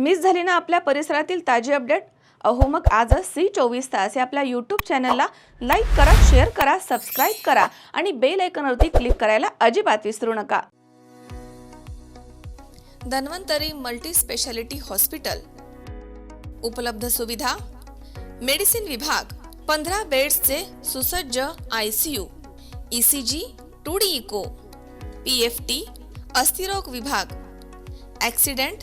Miss झाली ना आपल्या परिसरातील ताजी अपडेट? अहो मग आजच सी चोवीस तास या आपल्या यूट्यूब चॅनलला लाईक करा शेअर करा सबस्क्राईब करा आणि बेल आयकॉनवरती क्लिक करायला अजिबात विसरू नका. धन्वंतरी मल्टी स्पेशालिटी हॉस्पिटल उपलब्ध सुविधा? मेडिसिन विभाग पंधरा बेड्सचे सुसज्ज I C U E C G two D echo P F T अस्थिरोग विभाग. ॲक्सिडेंट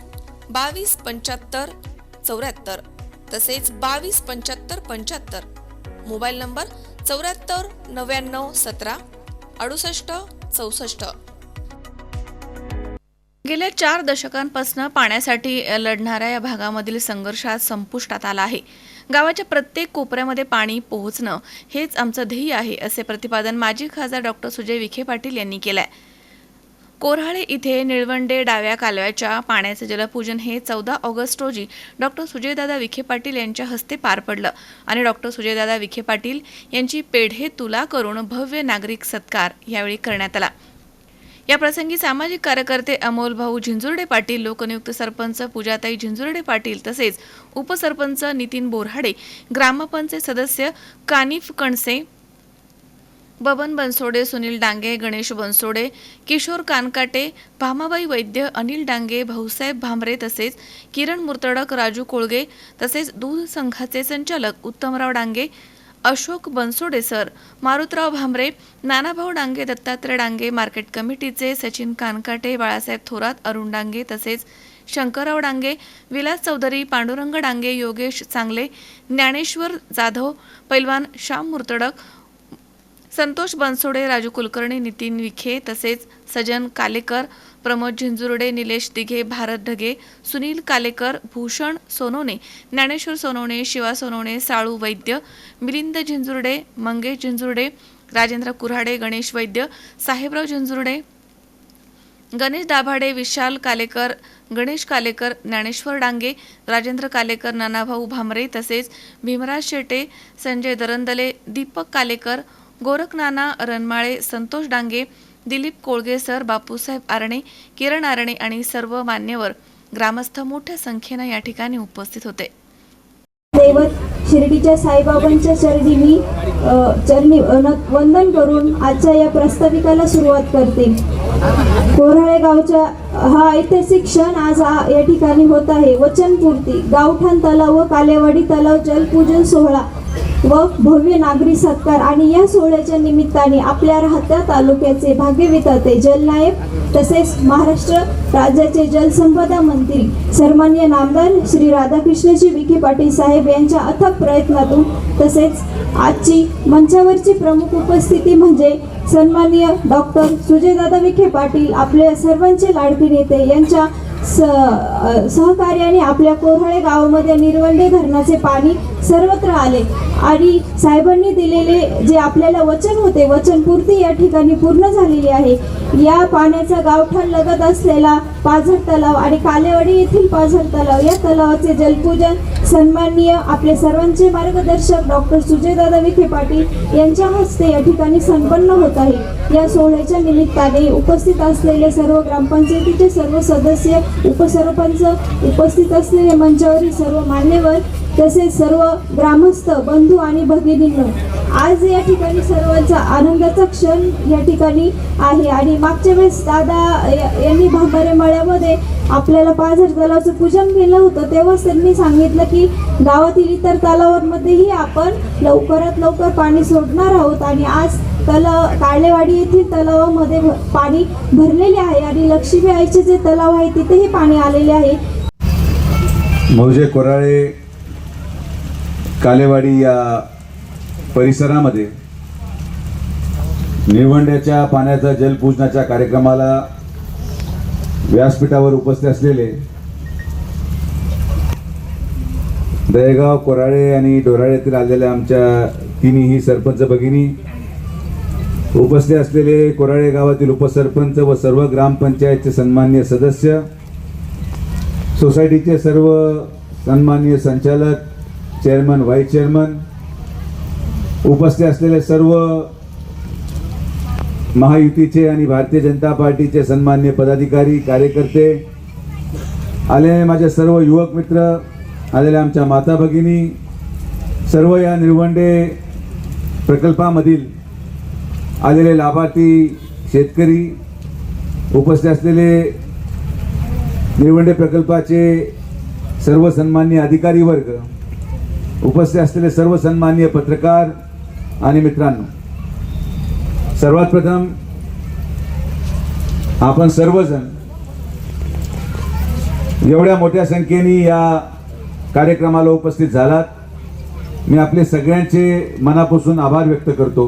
बावीस पंच्याहत्तर चौऱ्याहत्तर. तसेच बावीस पंच्याहत्तर पंच्याहत्तर. मोबाईल नंबर चौऱ्याहत्तर नव्याण्णव सतरा अडुसष्ट चौसष्ट. गेल्या चार दशकांपासून पाण्यासाठी लढणाऱ्या या भागामधील संघर्षात संपुष्टात आला आहे. गावाच्या प्रत्येक कोपऱ्यामध्ये पाणी पोहोचणं हेच आमचं ध्येय आहे असे प्रतिपादन माजी खासदार डॉक्टर सुजय विखे पाटील यांनी केलं आहे कोऱ्हाळे इथे निळवंडे डाव्या कालव्याच्या पाण्याचे जलपूजन हे चौदा ऑगस्ट रोजी डॉक्टर सुजयदादा विखे पाटील यांच्या हस्ते पार पडलं आणि डॉक्टर सुजयदादा विखे पाटील यांची पेढे तुला करून भव्य नागरिक सत्कार यावेळी करण्यात आला. या प्रसंगी सामाजिक कार्यकर्ते अमोल भाऊ झिंजुर्डे पाटील लोकनियुक्त सरपंच पूजाताई झिंजुर्डे पाटील तसेच उपसरपंच नितीन बोरहाडे ग्रामपंचायत सदस्य कानिफ कणसे बबन बनसोडे सुनील डांगे गणेश बनसोडे किशोर कानकाटे भामाबाई वैद्य अनिल डांगे भाऊसाहेब भांबरे तसेच किरण मुर्तडक राजू कोळगे तसेच दूध संघाचे संचालक उत्तमराव डांगे अशोक बनसोडे सर मारुतराव भांबरे नानाभाऊ डांगे दत्तात्रय डांगे मार्केट कमिटीचे सचिन कानकाटे बाळासाहेब थोरात अरुण डांगे तसेच शंकरराव डांगे विलास चौधरी पांडुरंग डांगे योगेश चांगले ज्ञानेश्वर जाधव पैलवान श्याम मुर्तडक संतोष बनसोडे राजू कुलकर्णी नितीन विखे तसेच सजन कालेकर प्रमोद झिंजुर्डे निलेश दिघे भारत ढगे सुनील कालेकर भूषण सोनवणे ज्ञानेश्वर सोनवणे शिवा सोनवणे साळू वैद्य मिलिंद झिंजुर्डे मंगेश झिंजुर्डे राजेंद्र कुऱ्हाडे गणेश वैद्य साहेबराव झिंजुर्डे गणेश दाभाडे विशाल कालेकर गणेश कालेकर ज्ञानेश्वर डांगे राजेंद्र कालेकर नानाभाऊ भामरे तसेच भीमराज शेटे संजय दरंदले दीपक कालेकर गोरखनाना रनमाळे संतोष डांगे दिलीप कोळगे सर बापूसाहेब आरणे किरण आरणे आणि सर्व मान्यवर ग्रामस्थ मोठ्या संख्येनं या ठिकाणी उपस्थित होते. दैवत शिर्डीच्या साईबाबांच्या चरणी मी चरणी न- वंदन करून आजच्या या प्रस्ताविकाला सुरुवात करते. कोराळे गावच्या हा ऐतिहासिक क्षण आज या ठिकाणी होत आहे. वचनपूर्ती गावठाण तलाव व कालेवाडी तलाव जलपूजन सोहळा. व भव्य नागरी सत्कार आणि या सोहळ्याच्या निमित्ताने आपल्या राहत्या तालुक्याचे भाग्यविताते जलनायक तसेच महाराष्ट्र राज्याचे जलसंपदा मंत्री सन्मान्य नामदार श्री राधाकृष्णजी विखे पाटील साहेब यांच्या अथक प्रयत्नातून तसेच आजची मंचावरची प्रमुख उपस्थिती म्हणजे सन्माननीय डॉक्टर सुजयदादा विखे पाटील आपल्या सर्वांचे लाडके नेते यांच्या स सहकार्याने आपल्या कोरहळे गावामध्ये निर्वंडे धरणाचे पाणी सर्वत्र आले. आणि साहेबांनी दिलेले जे आपल्याला वचन होते वचनपूर्ती या ठिकाणी पूर्ण झालेली आहे. या पाण्याचा गावठाण लगत असलेला पाझर तलाव आणि कालेवाडी येथील पाझर तलाव या तलावाचे जलपूजन सन्माननीय आपले सर्वांचे मार्गदर्शक डॉक्टर सुजयदादा विखे पाटील यांच्या हस्ते या ठिकाणी संपन्न होत आहे. या सोहळ्याच्या निमित्ताने उपस्थित असलेले सर्व ग्रामपंचायतीचे सर्व सदस्य उपसरपंच उपस्थित असलेले मंचावरील सर्व मान्यवर तसेच सर्व ग्रामस्थ बंधू आणि भगिनींनो आज या ठिकाणी सर्वांचा आनंदाचा क्षण या ठिकाणी आहे. आणि मागच्या वेळेस दादा यांनी भांबारे मळ्यामध्ये आपल्याला पाझर तलावाचं पूजन केलं होतं तेव्हाच त्यांनी सांगितलं की गावातील इतर तलावांमध्येही आपण लवकरात लवकर पाणी सोडणार आहोत. आणि आज तलाव काळेवाडी येथील तलावामध्ये पाणी भरलेले आहे आणि लक्ष्मी आईचे जे तलाव आहे तिथेही पाणी आलेले आहे. मौजे कोराळे कालेवाडी या परिसरामध्ये निळवंड्याच्या पाण्याचा जलपूजनाच्या कार्यक्रमाला व्यासपीठावर उपस्थित असलेले दहेगाव कोराळे आणि डोराळ्यातील आलेल्या आमच्या तिन्ही सरपंच भगिनी उपस्थित असलेले कोराळे गावातील उपसरपंच व सर्व ग्रामपंचायतचे सन्मान्य सदस्य सोसायटीचे सर्व सन्मान्य संचालक चेअरमन व्हाईस चेअरमन उपस्थित असलेले सर्व महायुतीचे आणि भारतीय जनता पार्टीचे सन्मान्य पदाधिकारी कार्यकर्ते आलेले माझे सर्व युवक मित्र आलेल्या आमच्या माता भगिनी सर्व या निळवंडे प्रकल्पामधील आलेले लाभार्थी शेतकरी उपस्थित असलेले निळवंडे प्रकल्पाचे सर्व सन्मान्य अधिकारी वर्ग उपस्थित असलेले सर्व सन्मान्य पत्रकार आणि मित्रांनो सर्वात प्रथम आपण सर्वजण एवढ्या मोठ्या संख्येने या कार्यक्रमाला उपस्थित झालात. मी आपले सगळ्यांचे मनापासून आभार व्यक्त करतो.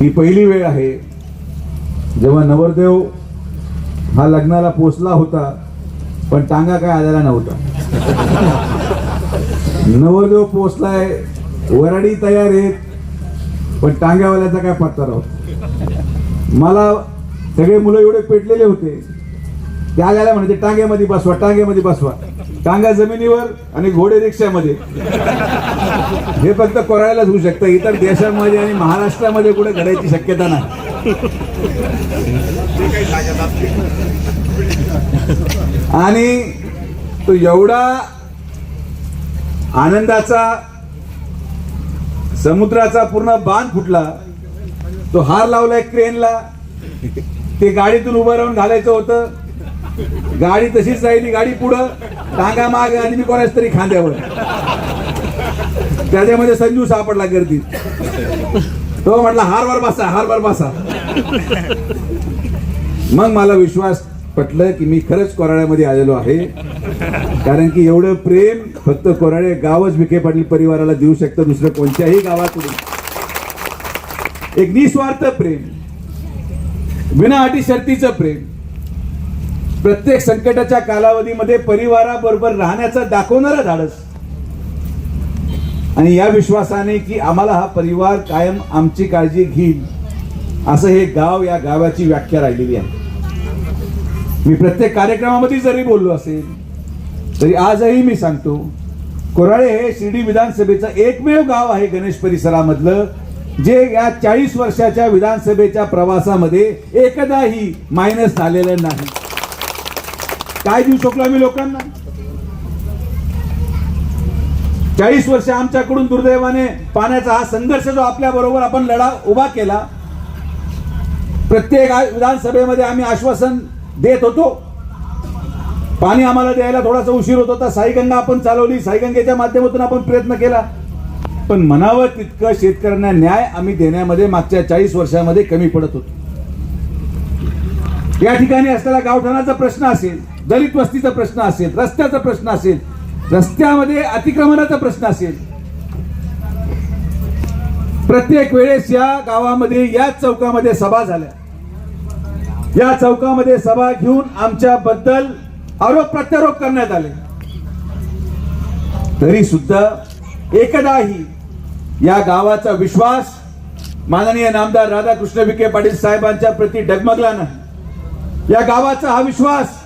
ही पहिली वेळ आहे. जेव्हा नवरदेव हा लग्नाला पोचला होता पण टांगा काय आलेला नव्हता. नवरदेव पोचलाय वराडी तयार आहेत पण टांग्यावाल्याचा काय पत्ता राहतो मला सगळे मुलं एवढे पेटलेले होते. ते आल्याला म्हणजे टांग्यामध्ये बसवा टांग्यामध्ये बसवा. टांगा जमिनीवर आणि घोडे रिक्षामध्ये. हे फक्त कोरायलाच होऊ शकतं. इतर देशामध्ये आणि महाराष्ट्रामध्ये कुठे घडायची शक्यता नाही. आणि तो एवढा आनंदाचा समुद्राचा पूर्ण बांध फुटला तो हार लावलाय क्रेनला. ते गाडीतून उभं राहून घालायचं होतं. गाडी तशीच राहिली गाडी पुढं टांगा माग आणि मी कोणाच तरी खांद्यावर. त्याच्यामध्ये संजू सापडला गर्दीत तो म्हटला हारवर बसा हारवर बसा. मग मला विश्वास पटलं की मी खरंच कोराड्यामध्ये आलेलो आहे. कारण की एवढं प्रेम फक्त कोराडे गावच विखे पाटील परिवाराला देऊ शकतं दुसरं कोणत्याही गावातून. एक निस्वार्थ प्रेम. विना अटी शर्तीचं प्रेम. प्रत्येक संकटाच्या कालावधीमध्ये परिवाराबरोबर राहण्याचं दाखवणारं धाडस. आणि या विश्वासाने की आम्हाला हा परिवार कायम आमची काळजी घेईल असं हे गाव या गावाची व्याख्या राहिलेली आहे. मी प्रत्येक कार्यक्रमामध्ये जरी बोललो असेल तरी आजही मी सांगतो कोराळे हे शिर्डी विधानसभेचं एकमेव गाव आहे गणेश परिसरामधलं जे या चाळीस वर्षाच्या विधानसभेच्या प्रवासामध्ये एकदाही मायनस झालेलं नाही. काय देऊ शकलो आम्ही लोकांना? चाळीस वर्ष आमच्याकडून दुर्दैवाने पाण्याचा हा संघर्ष जो आपल्या बरोबर आपण लढा उभा केला प्रत्येक विधानसभेमध्ये आम्ही आश्वासन देत होतो. पाणी आम्हाला द्यायला थोडासा उशीर होत होता. साईगंगा आपण चालवली. साईगंगेच्या माध्यमातून आपण प्रयत्न केला. पण म्हणावं तितकं शेतकऱ्यांना न्याय आम्ही देण्यामध्ये मागच्या चाळीस वर्षामध्ये कमी पडत होतो. या ठिकाणी असलेला गावठाणाचा प्रश्न असेल दलित वस्तीचा प्रश्न असेल रस्त्याचा प्रश्न असेल रस्त्यामध्ये अतिक्रमणाचा प्रश्न असेल प्रत्येक वेळेस या गावामध्ये याच चौकामध्ये सभा झाल्या. या चौकामध्ये सभा घेऊन आमच्याबद्दल आरोप प्रत्यारोप करण्यात आले. तरी सुद्धा एकदाही या गावाचा विश्वास माननीय नामदार राधाकृष्ण विखे पाटील साहेबांच्या प्रती डगमगला नाही. या गावाचा हा विश्वास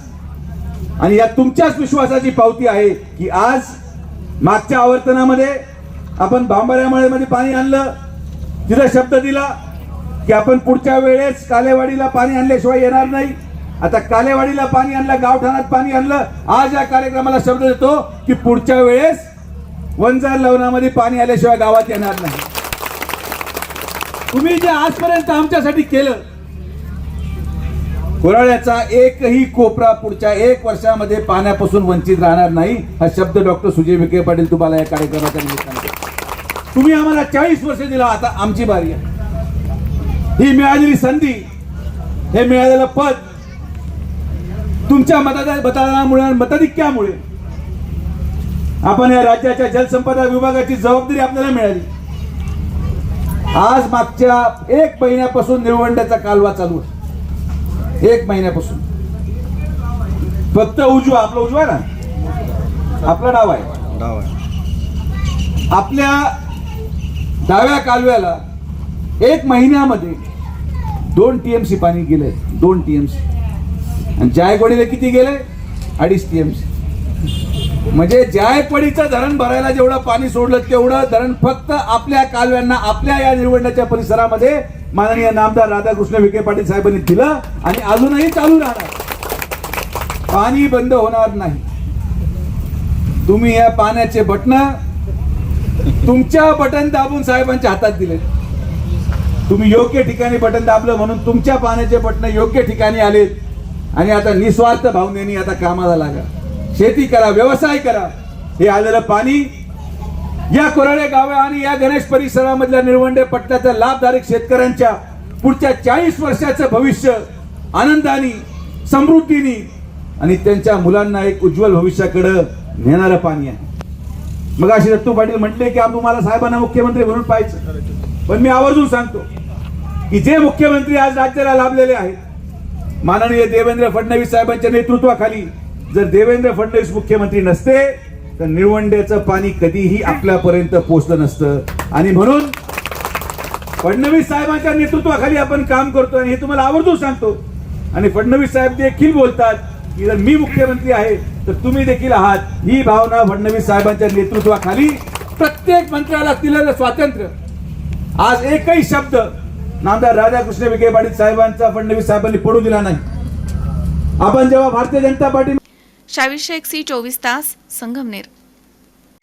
आणि या तुमच्याच विश्वासाची पावती आहे की आज मागच्या आवर्तनामध्ये आपण बांबऱ्यामध्ये पाणी आणलं तिथं शब्द दिला की आपण पुढच्या वेळेस कालेवाडीला पाणी आणल्याशिवाय येणार नाही. आता कालेवाडीला पाणी आणलं गावठाणात पाणी आणलं आज या कार्यक्रमाला शब्द देतो की पुढच्या वेळेस वंजार लवणामध्ये पाणी आल्याशिवाय गावात येणार नाही. तुम्ही जे आजपर्यंत आमच्यासाठी केलं कोराळ्याचा एकही कोपरा पुढच्या एक वर्षामध्ये पाण्यापासून वंचित राहणार नाही हा शब्द डॉक्टर सुजय विखे पाटील तुम्हाला या कार्यक्रमाच्या निमित्ताने. तुम्ही आम्हाला चाळीस वर्ष दिला आता आमची बारी आहे. ही मिळालेली संधी हे मिळालेलं पद तुमच्या मतदार मतदानामुळे आणि मताधिक्यामुळे आपण या राज्याच्या जलसंपदा विभागाची जबाबदारी आपल्याला मिळाली. आज मागच्या एक महिन्यापासून निळवंड्याचा कालवा चालू आहे. एक महिन्यापासून. फक्त उजवा आपला उजवा ना? आपलं डाव आहे. डाव आहे. आपल्या डाव्या कालव्याला एक महिन्यामध्ये दोन टीएमसी पाणी गेलंय. दोन टीएमसी आणि जायकवाडीला किती गेलंय? अडीच टीएमसी म्हणजे जायकवाडीचं धरण भरायला जेवढं पाणी सोडलं तेवढं धरण फक्त आपल्या कालव्यांना आपल्या या निवडण्याच्या परिसरामध्ये माननीय नामदार राधाकृष्ण विखे पाटील साहेबांनी दिलं आणि अजूनही चालू राहणार. पाणी बंद होणार नाही. तुम्ही या पाण्याचे बटन तुमच्या बटन दाबून साहेबांच्या हातात दिले. तुम्ही योग्य ठिकाणी बटन दाबलं म्हणून तुमच्या पाण्याचे बटन योग्य ठिकाणी आलेत. आणि आता निस्वार्थ भावनेने आता कामाला लागा. शेती करा व्यवसाय करा. हे आलेलं पाणी या कोराडे गावे आणि या गणेश परिसरामधल्या निर्वंडे पट्ट्याच्या लाभधारक शेतकऱ्यांच्या पुढच्या चाळीस वर्षाचं भविष्य आनंदाने समृद्धीने आणि त्यांच्या मुलांना एक उज्ज्वल भविष्याकडं नेणारं पाणी आहे. मग अशी दत्तू पाटील म्हटले की आम्ही तुम्हाला साहेबांना मुख्यमंत्री म्हणून पाहायचं. पण मी आवर्जून सांगतो की जे मुख्यमंत्री आज राज्याला लाभलेले आहेत माननीय देवेंद्र फडणवीस साहेबांच्या नेतृत्वाखाली जर देवेंद्र फडणवीस मुख्यमंत्री नसते तर निळवंड्याचं पाणी कधीही आपल्यापर्यंत पोचलं नसतं. आणि म्हणून फडणवीस साहेबांच्या नेतृत्वाखाली आपण काम करतो आणि हे तुम्हाला आवर्जून सांगतो. आणि फडणवीस साहेब देखील बोलतात की जर मी मुख्यमंत्री आहे तर तुम्ही देखील आहात. ही भावना फडणवीस साहेबांच्या नेतृत्वाखाली प्रत्येक मंत्र्याला दिलेलं स्वातंत्र्य. आज एकही शब्द नामदार राधाकृष्ण विखे पाटील साहेबांचा फडणवीस साहेबांनी पडू दिला नाही. आपण जेव्हा भारतीय जनता पार्टी शावीर शेख सी चोवीस तास Sangamner.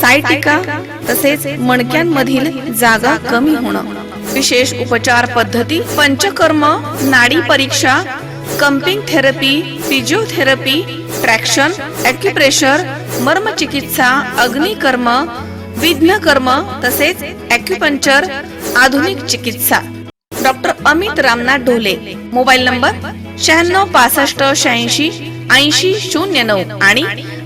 सायटिका तसेच मणक्यांमधील जागा कमी होणं. विशेष उपचार पद्धती पंचकर्म नाडी परीक्षा cupping therapy physiotherapy traction acupressure मर्मचिकित्सा अग्निकर्म विघ्नकर्म तसेच ॲक्युपंक्चर आधुनिक चिकित्सा. Doctor Amit Ramnath Dhole mobile number शहाण्णव पासष्ट शहाऐंशी ऐंशी शून्य नऊ आणि